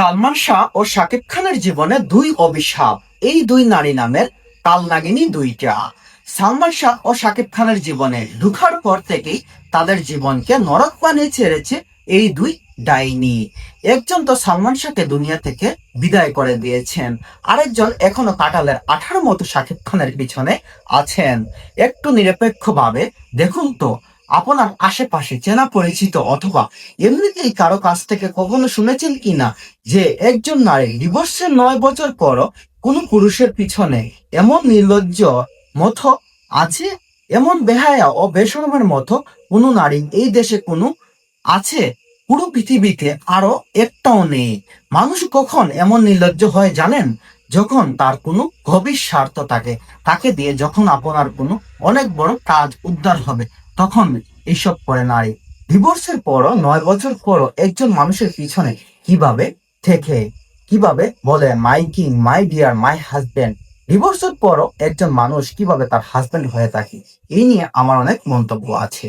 সালমান শাহ ও শাকিব খানের জীবনে দুই অভিশাপ। এই দুই নারী নামের কালনাগিনী দুইটা। সালমান শাহ ও শাকিব খানের জীবনে ঢুকার পর থেকেই তাদের জীবনকে নরক বানিয়ে ছেড়েছে এই দুই ডাইনি। একজন তো সালমান শাহকে দুনিয়া থেকে বিদায় করে দিয়েছেন, আরেকজন এখনও কাটালের আঠার মতো শাকিব খানের পিছনে আছেন। একটু নিরপেক্ষভাবে দেখুন তো আপনার আশেপাশে চেনা পরিচিত অথবা এমনিতেই কারও কাছ থেকে কখনো শুনেছেন কিনা যে একজন নারী ডিভোর্সের নয় বছর পরও কোনো পুরুষের পিছনে এমন নির্লজ্জ মতো আছে? এমন বেহায়া ও বেশরমের মতো কোনো নারী এই দেশে কোনো আছে? পুরো পৃথিবীতে আরও একটাও নেই। মানুষ কখন এমন নির্লজ্জ হয় জানেন? যখন তার কোনো গভীর স্বার্থ থাকে, তাকে দিয়ে যখন আপনার কোনো অনেক বড় কাজ উদ্ধার হবে, তখন এইসব করে নারী। ডিভোর্সের পরও নয় বছর পরও একজন মানুষের পিছনে কীভাবে থেকে, কীভাবে বলে, my king, my dear, my husband ডিভোর্সের পরও একজন মানুষ কীভাবে তার হাজবেন্ড হয়ে থাকে এই নিয়ে আমার অনেক মন্তব্য আছে।